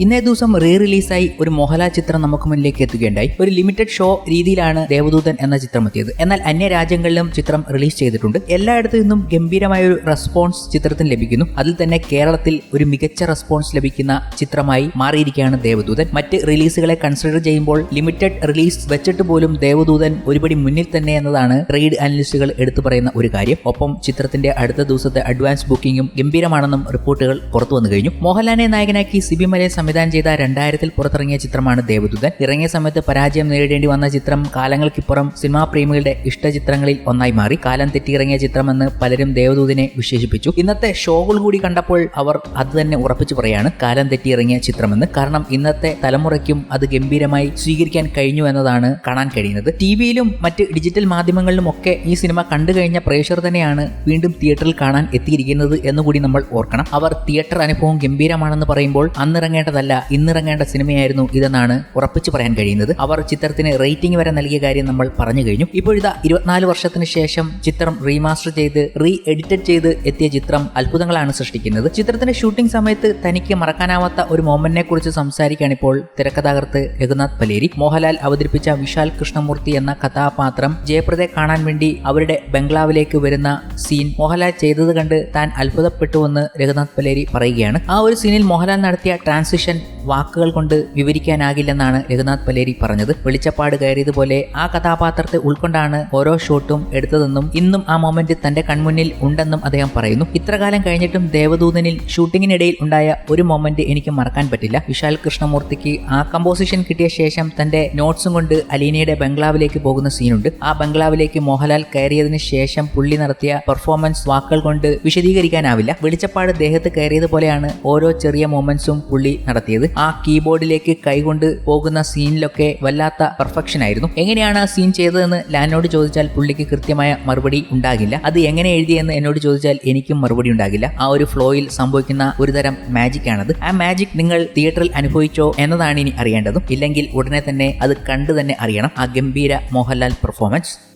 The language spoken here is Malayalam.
ഇന്നേ ദിവസം റീ റിലീസായി ഒരു മോഹൻലാൽ ചിത്രം നമുക്ക് മുന്നിലേക്ക് എത്തുകയുണ്ടായി. ഒരു ലിമിറ്റഡ് ഷോ രീതിയിലാണ് ദേവദൂതൻ എന്ന ചിത്രം എത്തിയത്. എന്നാൽ അന്യ രാജ്യങ്ങളിലും ചിത്രം റിലീസ് ചെയ്തിട്ടുണ്ട്. എല്ലായിടത്തു നിന്നും ഗംഭീരമായ ഒരു റെസ്പോൺസ് ചിത്രത്തിന് ലഭിക്കുന്നു. അതിൽ തന്നെ കേരളത്തിൽ ഒരു മികച്ച റെസ്പോൺസ് ലഭിക്കുന്ന ചിത്രമായി മാറിയിരിക്കുകയാണ് ദേവദൂതൻ. മറ്റ് റിലീസുകളെ കൺസിഡർ ചെയ്യുമ്പോൾ ലിമിറ്റഡ് റിലീസ് വെച്ചിട്ട് പോലും ദേവദൂതൻ ഒരുപടി മുന്നിൽ തന്നെ എന്നതാണ് ട്രേഡ് അനലിസ്റ്റുകൾ എടുത്തു പറയുന്ന ഒരു കാര്യം. ഒപ്പം ചിത്രത്തിന്റെ അടുത്ത ദിവസത്തെ അഡ്വാൻസ് ബുക്കിംഗും ഗംഭീരമാണെന്നും റിപ്പോർട്ടുകൾ പുറത്തു വന്നു കഴിഞ്ഞു. മോഹൻലാലിനെ നായകനാക്കി സിബി മലയെ സംവിധാനം ചെയ്ത രണ്ടായിരത്തിൽ പുറത്തിറങ്ങിയ ചിത്രമാണ് ദേവദൂതൻ. ഇറങ്ങിയ സമയത്ത് പരാജയം നേരിടേണ്ടി വന്ന ചിത്രം കാലങ്ങൾക്കിപ്പുറം സിനിമാ പ്രേമികളുടെ ഇഷ്ട ചിത്രങ്ങളിൽ ഒന്നായി മാറി. കാലം തെറ്റിയിറങ്ങിയ ചിത്രമെന്ന് പലരും ദേവദൂതിനെ വിശേഷിപ്പിച്ചു. ഇന്നത്തെ ഷോകൾ കൂടി കണ്ടപ്പോൾ അവർ അത് തന്നെ ഉറപ്പിച്ചു പറയാണ് കാലം തെറ്റിയിറങ്ങിയ ചിത്രമെന്ന്. കാരണം ഇന്നത്തെ തലമുറയ്ക്കും അത് ഗംഭീരമായി സ്വീകരിക്കാൻ കഴിഞ്ഞു എന്നതാണ് കാണാൻ കഴിയുന്നത്. ടി വിയിലും മറ്റ് ഡിജിറ്റൽ മാധ്യമങ്ങളിലും ഒക്കെ ഈ സിനിമ കണ്ടു കഴിഞ്ഞ പ്രേക്ഷകർ തന്നെയാണ് വീണ്ടും തിയേറ്ററിൽ കാണാൻ എത്തിയിരിക്കുന്നത് എന്നുകൂടി നമ്മൾ ഓർക്കണം. അവർ തിയേറ്റർ അനുഭവം ഗംഭീരമാണെന്ന് പറയുമ്പോൾ അന്നിറങ്ങേണ്ടതല്ല ഇന്നിറങ്ങേണ്ട സിനിമയായിരുന്നു ഇതെന്നാണ് ഉറപ്പിച്ചു പറയാൻ കഴിയുന്നത്. അവർ ചിത്രത്തിന് റേറ്റിംഗ് വരെ നൽകിയ കാര്യം നമ്മൾ പറഞ്ഞു കഴിഞ്ഞു. ഇപ്പോഴിതാ ഇരുപത്തിനാല് വർഷത്തിന് ശേഷം ചിത്രം റീമാസ്റ്റർ ചെയ്ത് റീ എഡിറ്റഡ് ചെയ്ത് എത്തിയ ചിത്രം അത്ഭുതങ്ങളാണ് സൃഷ്ടിക്കുന്നത്. ചിത്രത്തിന്റെ ഷൂട്ടിംഗ് സമയത്ത് തനിക്ക് മറക്കാനാവാത്ത ഒരു മോമെന്റിനെ കുറിച്ച് സംസാരിക്കുകയാണ് ഇപ്പോൾ തിരക്കഥാകൃത്ത് രഘുനാഥ് പലേരി മോഹൻലാൽ അവതരിപ്പിച്ച വിശാൽ കൃഷ്ണമൂർത്തി എന്ന കഥാപാത്രം ജയപ്രദയെ കാണാൻ വേണ്ടി അവരുടെ ബംഗ്ലാവിലേക്ക് വരുന്ന സീൻ മോഹൻലാൽ ചെയ്തത് കണ്ട് താൻ അത്ഭുതപ്പെട്ടുവെന്ന് രഘുനാഥ് പലേരി പറയുകയാണ്. ആ ഒരു സീനിൽ മോഹൻലാൽ നടത്തിയ ട്രാൻസിഷൻ section. വാക്കുകൾ കൊണ്ട് വിവരിക്കാനാകില്ലെന്നാണ് രഘുനാഥ് പലേരി പറഞ്ഞത്. വെളിച്ചപ്പാട് കയറിയതുപോലെ ആ കഥാപാത്രത്തെ ഉൾക്കൊണ്ടാണ് ഓരോ ഷോട്ടും എടുത്തതെന്നും ഇന്നും ആ മൊമെന്റ് തന്റെ കൺമുന്നിൽ ഉണ്ടെന്നും അദ്ദേഹം പറയുന്നു. ഇത്രകാലം കഴിഞ്ഞിട്ടും ദേവദൂതനിൽ ഷൂട്ടിങ്ങിനിടയിൽ ഉണ്ടായ ഒരു മൊമെന്റ് എനിക്ക് മറക്കാൻ പറ്റില്ല. വിശാൽ കൃഷ്ണമൂർത്തിക്ക് ആ കമ്പോസിഷൻ കിട്ടിയ ശേഷം തന്റെ നോട്ട്സും കൊണ്ട് അലീനയുടെ ബംഗ്ലാവിലേക്ക് പോകുന്ന സീനുണ്ട് ആ ബംഗ്ലാവിലേക്ക് മോഹൻലാൽ കയറിയതിന് ശേഷം പുള്ളി നടത്തിയ പെർഫോമൻസ് വാക്കുകൾ കൊണ്ട് വിശദീകരിക്കാനാവില്ല. വെളിച്ചപ്പാട് ദേഹത്ത് കയറിയതുപോലെയാണ് ഓരോ ചെറിയ മൊമെന്റ്സും പുള്ളി നടത്തിയത്. ആ കീബോർഡിലേക്ക് കൈകൊണ്ട് പോകുന്ന സീനിലൊക്കെ വല്ലാത്ത പെർഫെക്ഷൻ ആയിരുന്നു. എങ്ങനെയാണ് ആ സീൻ ചെയ്തതെന്ന് ലാനോട് ചോദിച്ചാൽ പുള്ളിക്ക് കൃത്യമായ മറുപടി ഉണ്ടാകില്ല. അത് എങ്ങനെ എഴുതിയെന്ന് എന്നോട് ചോദിച്ചാൽ എനിക്കും മറുപടി ഉണ്ടാകില്ല. ആ ഒരു ഫ്ലോയിൽ സംഭവിക്കുന്ന ഒരുതരം മാജിക് ആണത്. ആ മാജിക് നിങ്ങൾ തിയേറ്ററിൽ അനുഭവിച്ചോ എന്നതാണ് ഇനി അറിയേണ്ടതും. ഇല്ലെങ്കിൽ ഉടനെ തന്നെ അത് കണ്ടു തന്നെ അറിയണം. ആ ഗംഭീര മോഹൻലാൽ പെർഫോമൻസ്